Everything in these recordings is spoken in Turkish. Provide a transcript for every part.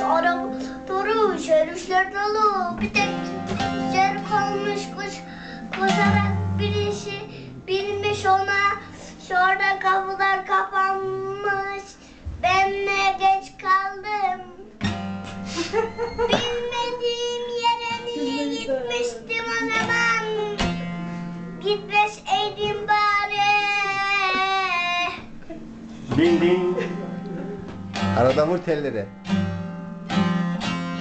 dolmuş arabaları şerifler dolu. Bir tek yer kalmış kuş. Koşarak birisi binmiş ona. Sonra kapılar kapanmış. Ben ne geç kaldım. Bilmediğim yere niye gitmiştim o zaman? Gitmeseydim bari. Ding ding. Arada vur telleri.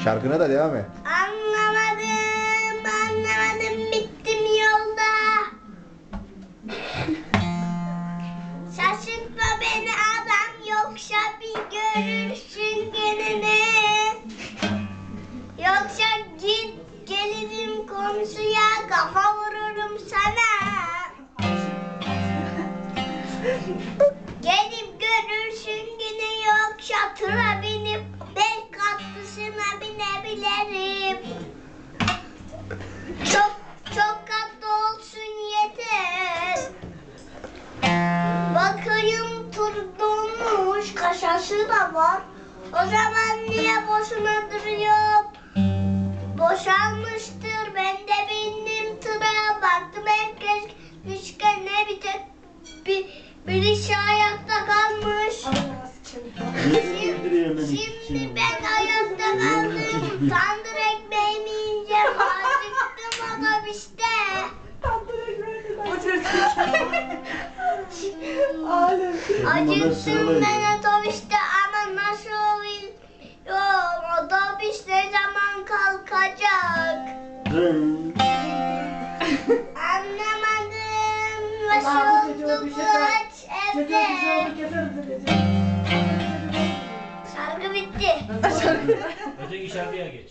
Şarkına da devam et. Anlamadım, anlamadım bittim yolda. Şaşırtma beni adam yoksa bir görürsün genini. Yoksa git gelirim komşuya kafa vururum sana. Gelip görürsün yine yoksa tıra Dolmuş kaşası da var. O zaman niye boşuna duruyor? Boşalmıştır ben de bindim tıra baktım herkes düşken ne bir tek bir, birisi ayakta kalmış. Şimdi ben ayakta kaldım. Tandır ekmeğimi yiyeceğim. Acıktım otobüste. Acıktım ben otobüste ama nasıl bilmiyorum. Otobüs ne zaman kalkacak? Anlamadım. Nasıl oldu bu aç evde? Şarkı bitti. Öteki şarkıya geç.